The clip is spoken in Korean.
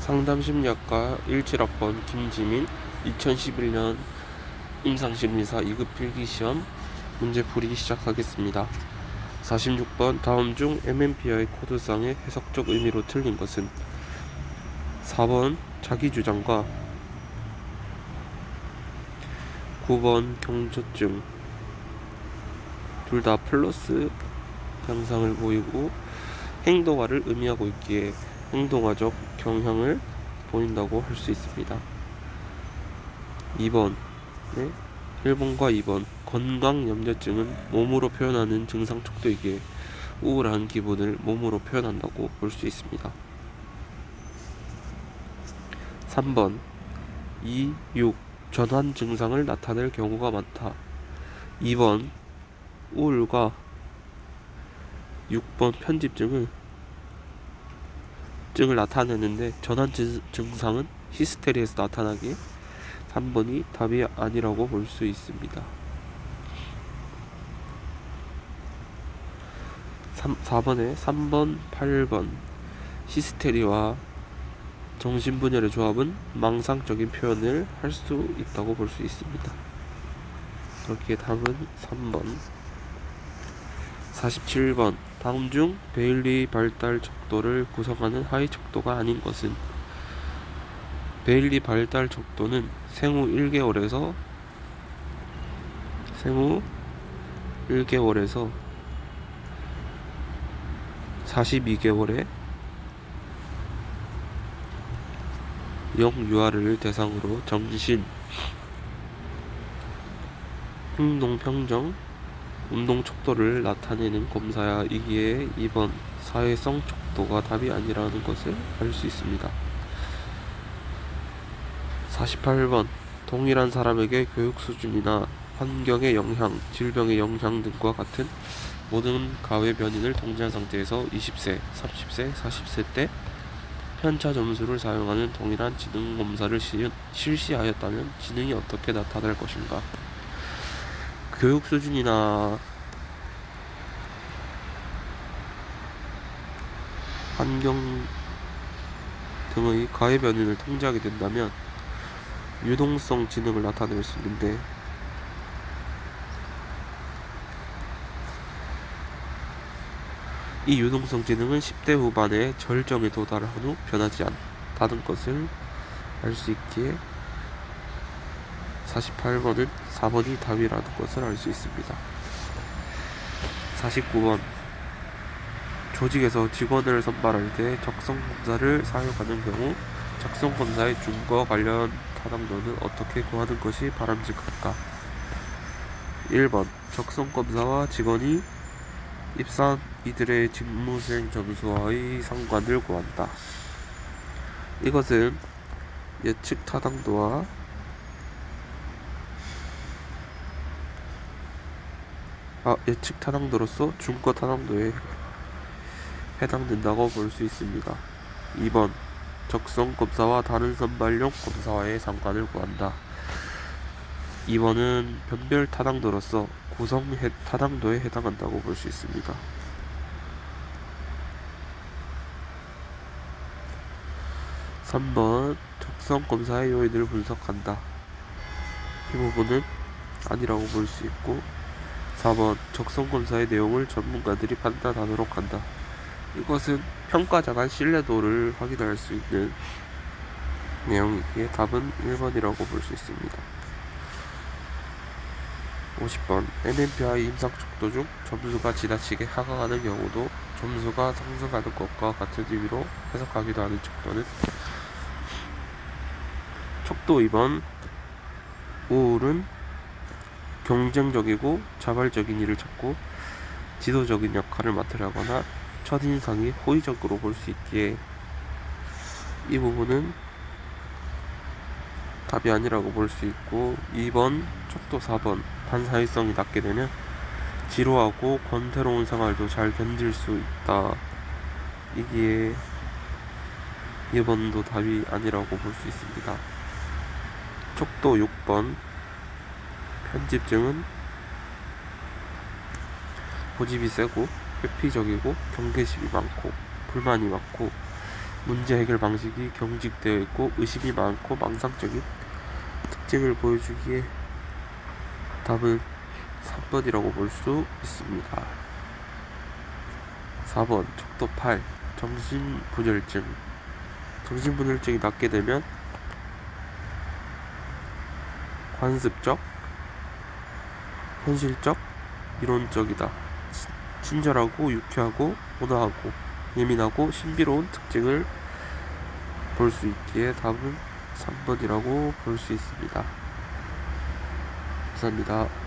상담심리학과 17학번 김지민 2011년 임상심리사 2급 필기시험 문제 풀이 시작하겠습니다. 46번 다음 중 MMPI 코드상의 해석적 의미로 틀린 것은 4번 자기주장과 9번 경조증 둘 다 플러스 양상을 보이고 행동화를 의미하고 있기에 행동화적 경향을 보인다고 할 수 있습니다. 2번 네? 1번과 2번 건강 염려증은 몸으로 표현하는 증상 척도이기에 우울한 기분을 몸으로 표현한다고 볼 수 있습니다. 3번 2, 6 전환 증상을 나타낼 경우가 많다. 2번 우울과 6번 편집증을 증을 나타내는데 전환 증- 증상은 히스테리에서 나타나기에 3번이 답이 아니라고 볼 수 있습니다. 3, 4번에 3번, 8번 히스테리와 정신분열의 조합은 망상적인 표현을 할 수 있다고 볼 수 있습니다. 그렇기에 답은 3번 47번 다음 중 베일리 발달 척도를 구성하는 하위 척도가 아닌 것은 베일리 발달 척도는 생후 1개월에서 생후 1개월에서 42개월에 영유아를 대상으로 정신, 행동 평정, 운동 척도를 나타내는 검사야 이기에 2번 사회성 척도가 답이 아니라는 것을 알 수 있습니다. 48번 동일한 사람에게 교육 수준이나 환경의 영향, 질병의 영향 등과 같은 모든 가외 변인을 통제한 상태에서 20세, 30세, 40세 때 편차 점수를 사용하는 동일한 지능 검사를 시- 실시하였다면 지능이 어떻게 나타날 것인가? 교육 수준이나 환경 등의 가해 변인을 통제하게 된다면 유동성 지능을 나타낼 수 있는데 이 유동성 지능은 10대 후반의 절정에 도달한 후 변하지 않다는 것을 알 수 있기에 48번은 4번이 답이라는 것을 알 수 있습니다. 49번 조직에서 직원을 선발할 때 적성 검사를 사용하는 경우 적성 검사의 준거 관련 타당도는 어떻게 구하는 것이 바람직할까? 1번 적성 검사와 직원이 입사한 이들의 직무수행 점수와의 상관을 구한다. 이것은 예측 타당도와 아, 예측 타당도로서 준거 타당도에 해당된다고 볼 수 있습니다. 2번 적성 검사와 다른 선발용 검사와의 상관을 구한다. 2번은 변별 타당도로서 구성 해- 타당도에 해당한다고 볼 수 있습니다. 3번 적성 검사의 요인을 분석한다. 이 부분은 아니라고 볼 수 있고 4번 적성 검사의 내용을 전문가들이 판단하도록 한다. 이것은 평가자 간 신뢰도를 확인할 수 있는 내용이기에 답은 1번이라고 볼 수 있습니다. 50번 NMPI 임상 척도 중 점수가 지나치게 하강하는 경우도 점수가 상승하는 것과 같은 의미로 해석하기도 하는 척도는 척도 2번 우울은 경쟁적이고 자발적인 일을 찾고 지도적인 역할을 맡으려거나 첫인상이 호의적으로 볼 수 있기에 이 부분은 답이 아니라고 볼 수 있고 2번 척도 4번 반사회성이 낮게 되면 지루하고 권태로운 생활도 잘 견딜 수 있다. 이기에 2번도 답이 아니라고 볼 수 있습니다. 척도 6번 편집증은 고집이 세고 회피적이고 경계심이 많고 불만이 많고 문제 해결 방식이 경직되어 있고 의심이 많고 망상적인 특징을 보여주기에 답은 3번이라고 볼 수 있습니다. 4번 척도 8 정신분열증 정신분열증이 낮게 되면 관습적, 현실적, 이론적이다. 친- 친절하고 유쾌하고 온화하고 예민하고 신비로운 특징을 볼 수 있기에 답은 3번이라고 볼 수 있습니다. 감사합니다.